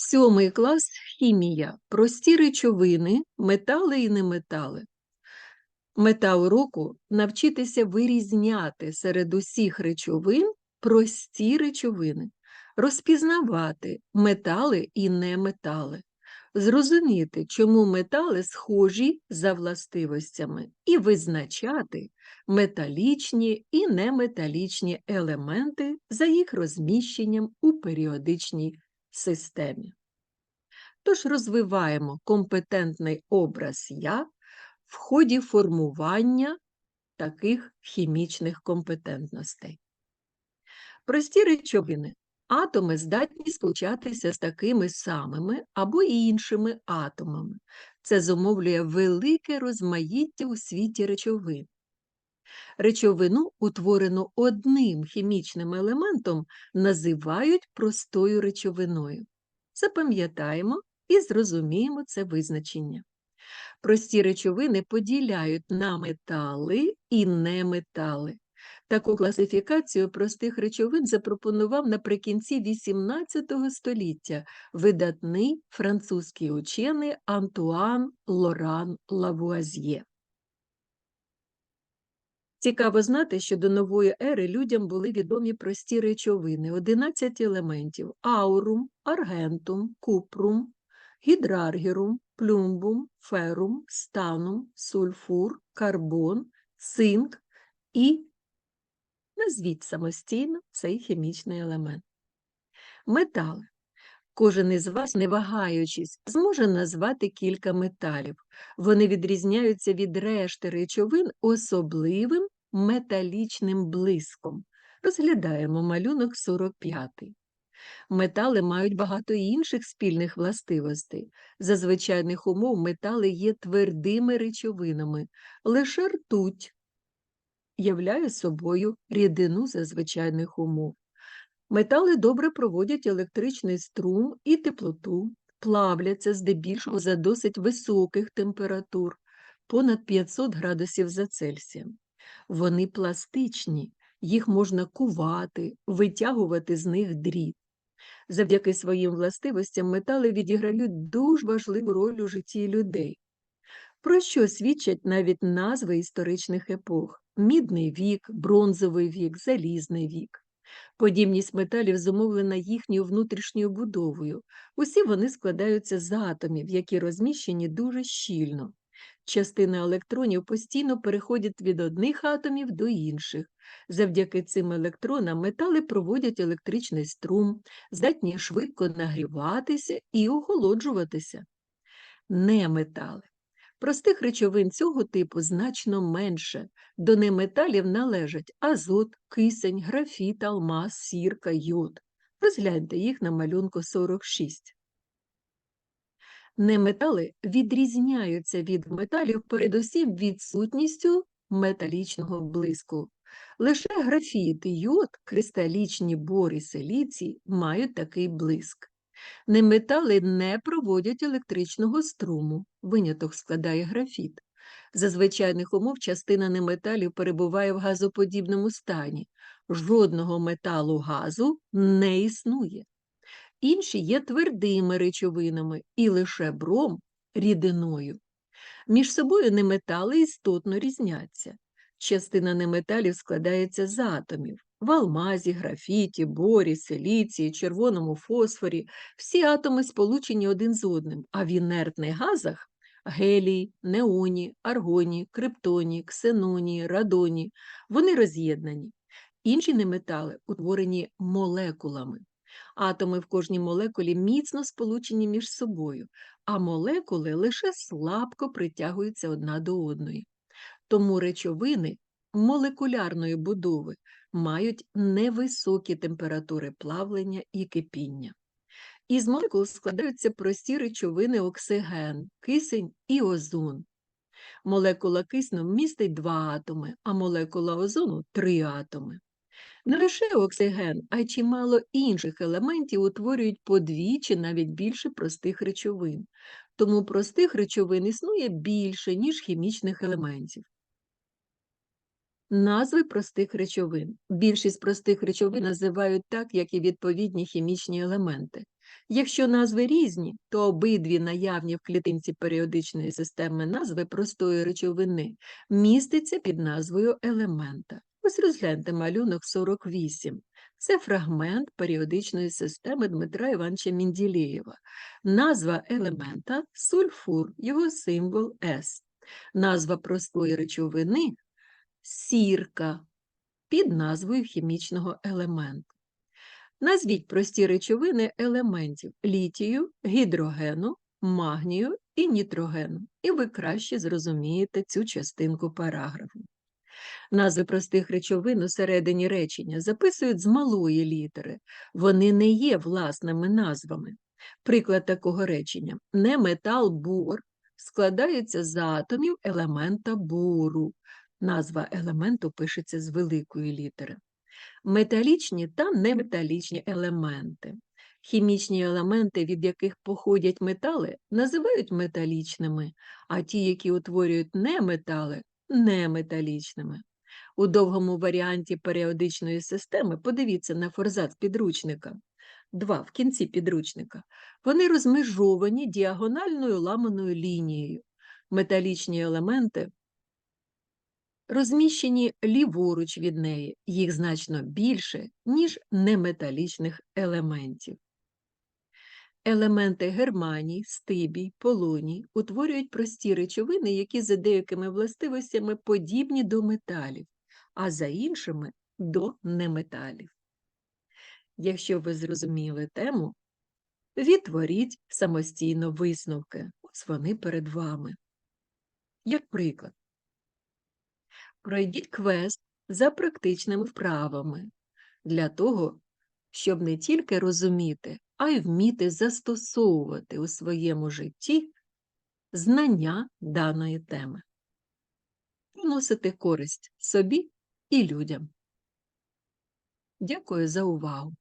Сьомий клас хімія. Прості речовини, метали і неметали. Мета уроку навчитися вирізняти серед усіх речовин прості речовини, розпізнавати метали і неметали, зрозуміти, чому метали схожі за властивостями, і визначати металічні і неметалічні елементи за їх розміщенням у періодичній системі. Тож розвиваємо компетентний образ я в ході формування таких хімічних компетентностей. Прості речовини. Атоми здатні сполучатися з такими самими або іншими атомами. Це зумовлює велике розмаїття у світі речовин. Речовину, утворену одним хімічним елементом, називають простою речовиною. Запам'ятаємо і зрозуміємо це визначення. Прості речовини поділяють на метали і неметали. Таку класифікацію простих речовин запропонував наприкінці XVIII століття видатний французький учений Антуан Лоран Лавуазьє. Цікаво знати, що до нової ери людям були відомі прості речовини, 11 елементів аурум, аргентум, купрум, гідраргірум, плюмбум, ферум, станум, сульфур, карбон, цинк і назвіть самостійно цей хімічний елемент. Метали. Кожен із вас, не вагаючись, зможе назвати кілька металів. Вони відрізняються від решти речовин особливим металічним блиском. Розглядаємо малюнок 45. Метали мають багато інших спільних властивостей. За звичайних умов метали є твердими речовинами, лише ртуть являє собою рідину за звичайних умов. Метали добре проводять електричний струм і теплоту, плавляться здебільшого за досить високих температур, понад 500 градусів за Цельсієм. Вони пластичні, їх можна кувати, витягувати з них дріт. Завдяки своїм властивостям метали відіграють дуже важливу роль у житті людей. Про що свідчать навіть назви історичних епох мідний вік, бронзовий вік, залізний вік. Подібність металів зумовлена їхньою внутрішньою будовою. Усі вони складаються з атомів, які розміщені дуже щільно. Частина електронів постійно переходять від одних атомів до інших. Завдяки цим електронам метали проводять електричний струм, здатні швидко нагріватися і охолоджуватися. Неметали. Простих речовин цього типу значно менше. До неметалів належать азот, кисень, графіт, алмаз, сірка, йод. Розгляньте їх на малюнку 46. Неметали відрізняються від металів передусім відсутністю металічного блиску. Лише графіт і йод, кристалічні бор і силіцій мають такий блиск. Неметали не проводять електричного струму, виняток складає графіт. За звичайних умов частина неметалів перебуває в газоподібному стані. Жодного металу газу не існує. Інші є твердими речовинами і лише бром рідиною. Між собою неметали істотно різняться. Частина неметалів складається з атомів. В алмазі, графіті, борі, силіції, червоному фосфорі всі атоми сполучені один з одним, а в інертних газах гелій, неоні, аргоні, криптоні, ксеноні, радоні вони роз'єднані. Інші неметали утворені молекулами. Атоми в кожній молекулі міцно сполучені між собою, а молекули лише слабко притягуються одна до одної. Тому речовини молекулярної будови мають невисокі температури плавлення і кипіння. Із молекул складаються прості речовини оксиген, кисень і озон. Молекула кисню містить два атоми, а молекула озону три атоми. Не лише оксиген, а й чимало інших елементів утворюють по дві чи навіть більше простих речовин. Тому простих речовин існує більше, ніж хімічних елементів. Назви простих речовин. Більшість простих речовин називають так, як і відповідні хімічні елементи. Якщо назви різні, то обидві наявні в клітинці періодичної системи назви простої речовини містяться під назвою елемента. Ось розгляньте малюнок 48. Це фрагмент періодичної системи Дмитра Івановича Мінділеєва. Назва елемента сульфур, його символ С. Назва простої речовини сірка під назвою хімічного елементу. Назвіть прості речовини елементів літію, гідрогену, магнію і нітрогену, і ви краще зрозумієте цю частинку параграфу. Назви простих речовин у середині речення записують з малої літери. Вони не є власними назвами. Приклад такого речення неметал бор складається з атомів елемента бору. Назва елементу пишеться з великої літери. Металічні та неметалічні елементи. Хімічні елементи, від яких походять метали, називають металічними, а ті, які утворюють неметали неметалічними. У довгому варіанті періодичної системи подивіться на форзац підручника. Два в кінці підручника. Вони розмежовані діагональною ламаною лінією. Металічні елементи розміщені ліворуч від неї, їх значно більше, ніж неметалічних елементів. Елементи германій, стибій, полоній утворюють прості речовини, які за деякими властивостями подібні до металів, а за іншими до неметалів. Якщо ви зрозуміли тему, відтворіть самостійно висновки. Ось вони перед вами. Як приклад, пройдіть квест за практичними вправами для того, щоб не тільки розуміти, а й вміти застосовувати у своєму житті знання даної теми, приносити користь собі і людям. Дякую за увагу!